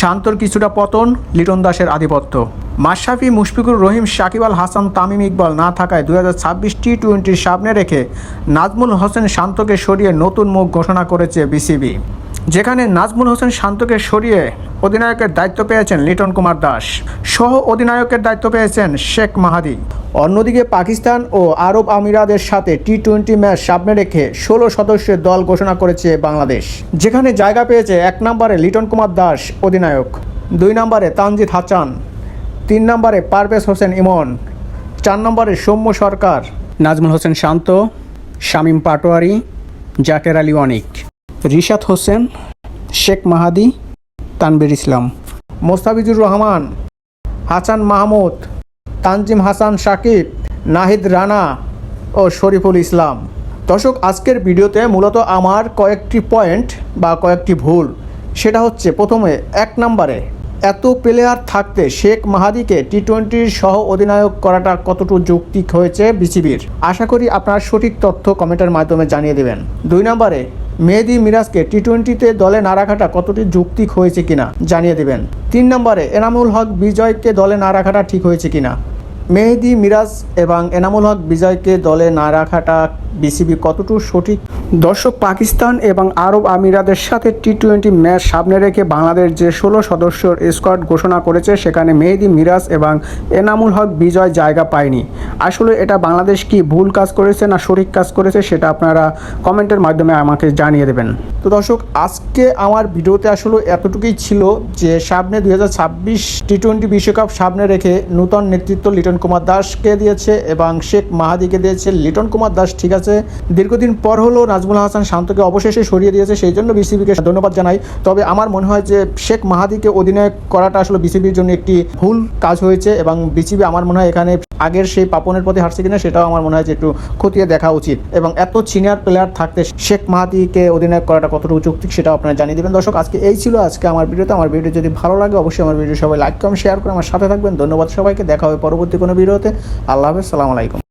শান্তর কিছুটা পতন, লিটন দাসের আধিপত্য। মাশরাফি মুশফিকুর রহিম, সাকিব আল হাসান, তামিম ইকবাল না থাকায় দু হাজার ছাব্বিশ টি টোয়েন্টির সামনে রেখে নাজমুল হোসেন শান্তকে সরিয়ে নতুন মুখ ঘোষণা করেছে বিসিবি। যেখানে নাজমুল হোসেন শান্তকে সরিয়ে অধিনায়কের দায়িত্ব পেয়েছেন লিটন কুমার দাস। সহ অধিনায়কের দায়িত্ব পেয়েছেন শেখ মাহাদি। অন্যদিকে পাকিস্তান ও আরব আমিরাদের সাথে টি টোয়েন্টি ম্যাচ সামনে রেখে ষোলো সদস্যের দল ঘোষণা করেছে বাংলাদেশ, যেখানে জায়গা পেয়েছে এক নম্বরে লিটন কুমার দাস, অধিনায়ক, দুই নম্বরে তানজিদ হাসান, তিন নম্বরে পারভেজ হোসেন ইমন, চার নম্বরে সৌম্য সরকার, নাজমুল হোসেন শান্ত, শামীম পাটোয়ারি, জাকের আলী অনিক, রিশাদ হোসেন, শেখ মাহাদি তানবির ইসলাম, মোস্তাফিজুর রহমান হাসান মাহমুদ তানজিম হাসান সাকিব, নাহিদ রানা ও শরীফুল ইসলাম। দর্শক, আজকের ভিডিওতে মূলত আমার কয়েকটি পয়েন্ট বা কয়েকটি ভুল। সেটা হচ্ছে, প্রথমে, এক নম্বরে, এত প্লেয়ার থাকতে শেখ মাহাদিকে টি টোয়েন্টির সহ অধিনায়ক করাটা কতটুকু যৌক্তিক হয়েছে বিসিবির? আশা করি আপনার সঠিক তথ্য কমেন্টের মাধ্যমে জানিয়ে দেবেন। দুই নম্বরে মেহেদি মিরাজকে টি টোয়েন্টিতে দলে না রাখাটা কতটি যৌক্তিক হয়েছে কিনা জানিয়ে দেবেন। তিন নম্বরে, এনামুল হক বিজয়কে দলে না রাখাটা ঠিক হয়েছে কিনা? মেহেদি মিরাজ এবং এনামুল হক বিজয়কে দলে না রাখাটা বিসিবি কতটুকু সঠিক? দর্শক, পাকিস্তান এবং আরব আমিরাদের সাথে টি টোয়েন্টি ম্যাচ সামনে রেখে বাংলাদেশ যে ষোলো সদস্যর স্কোয়াড ঘোষণা করেছে, সেখানে মেহেদি মিরাজ এবং এনামুল হক বিজয় জায়গা পায়নি। আসলে এটা বাংলাদেশ কি ভুল কাজ করেছে না সঠিক কাজ করেছে সেটা আপনারা কমেন্টের মাধ্যমে আমাকে জানিয়ে দেবেন। তো দর্শক, আজকে আমার ভিডিওতে আসলে এতটুকুই ছিল যে সামনে দুই হাজার ছাব্বিশ টি টোয়েন্টি বিশ্বকাপ সামনে রেখে নূতন নেতৃত্ব লিটন কুমার দাসকে দিয়েছে এবং শেখ মাহাদিকে দিয়েছে লিটন কুমার দাস, ঠিক আছে? দীর্ঘদিন পর হলো নাজমুল হাসান শান্তকে অবশেষে সরিয়ে দিয়েছে, সেই জন্য বিসিবিকে ধন্যবাদ জানাই। তবে আমার মনে হয় যে শেখ মাহাদিকে অধিনায়ক করাটা আসলে বিসিবির জন্য একটি ভুল কাজ হয়েছে এবং বিসিবি আমার মনে হয় এখানে আগের সেই পাপনের পথে হারছে কিনা সেটাও আমার মনে হয় যে একটু খতিয়ে দেখা উচিত। এবং এত সিনিয়র প্লেয়ার থাকতে শেখ মাহাতিকে অধিনায়ক করাটা কতটুকু যৌক্তিক সেটাও আপনারা জানিয়ে দেবেন। দর্শক, আজকে এই ছিল আজকে আমার ভিডিওতে। আমার ভিডিও যদি ভালো লাগে, অবশ্যই আমার ভিডিও সবাই লাইক কম শেয়ার করে আমার সাথে থাকবেন। ধন্যবাদ সবাইকে। দেখা হবে পরবর্তী কোনো ভিডিওতে। আল্লাহ হাফেজ, সালাম আলাইকুম।